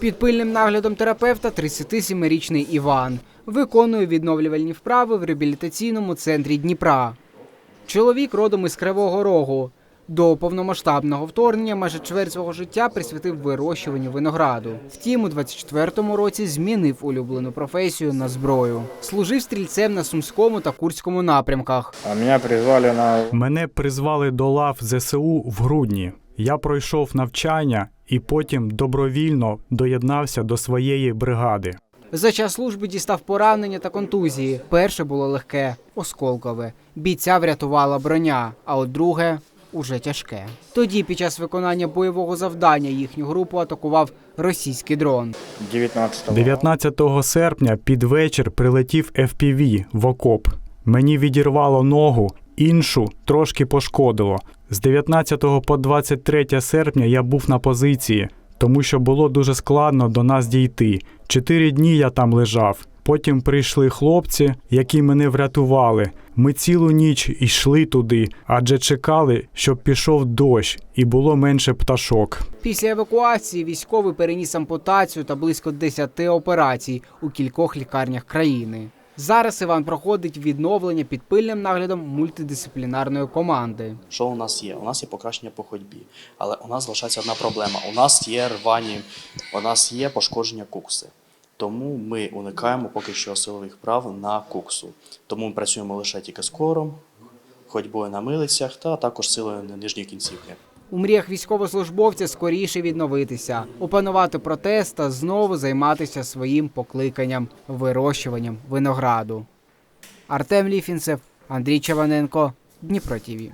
Під пильним наглядом терапевта 37-річний Іван виконує відновлювальні вправи в реабілітаційному центрі Дніпра. Чоловік родом із Кривого Рогу. До повномасштабного вторгнення майже чверть свого життя присвятив вирощуванню винограду. Втім, у 24-му році змінив улюблену професію на зброю. Служив стрільцем на сумському та курському напрямках. А меня призвали на Мене призвали до лав ЗСУ в грудні. Я пройшов навчання і потім добровільно доєднався до своєї бригади. За час служби дістав поранення та контузії. Перше було легке, осколкове. Бійця врятувала броня, а от друге уже тяжке. Тоді, під час виконання бойового завдання, їхню групу атакував російський дрон. 19 19 серпня під вечір прилетів FPV в окоп. Мені відірвало ногу, іншу трошки пошкодило. З 19 по 23 серпня я був на позиції, тому що було дуже складно до нас дійти. Чотири дні я там лежав. Потім прийшли хлопці, які мене врятували. Ми цілу ніч йшли туди, адже чекали, щоб пішов дощ і було менше пташок. Після евакуації військовий переніс ампутацію та близько 10 операцій у кількох лікарнях країни. Зараз Іван проходить відновлення під пильним наглядом мультидисциплінарної команди. Що у нас є? У нас є покращення по ходьбі, але у нас залишається одна проблема. У нас є рвані, у нас є пошкодження кукси. Тому ми уникаємо поки що силових прав на куксу. Тому ми працюємо лише тільки з кором, ходьбою на милицях та також силою на нижній кінцівки. У мріях військовослужбовця скоріше відновитися, опанувати протест та знову займатися своїм покликанням вирощуванням винограду. Артем Ліфінцев, Андрій Чаваненко, Дніпро ТІВІ.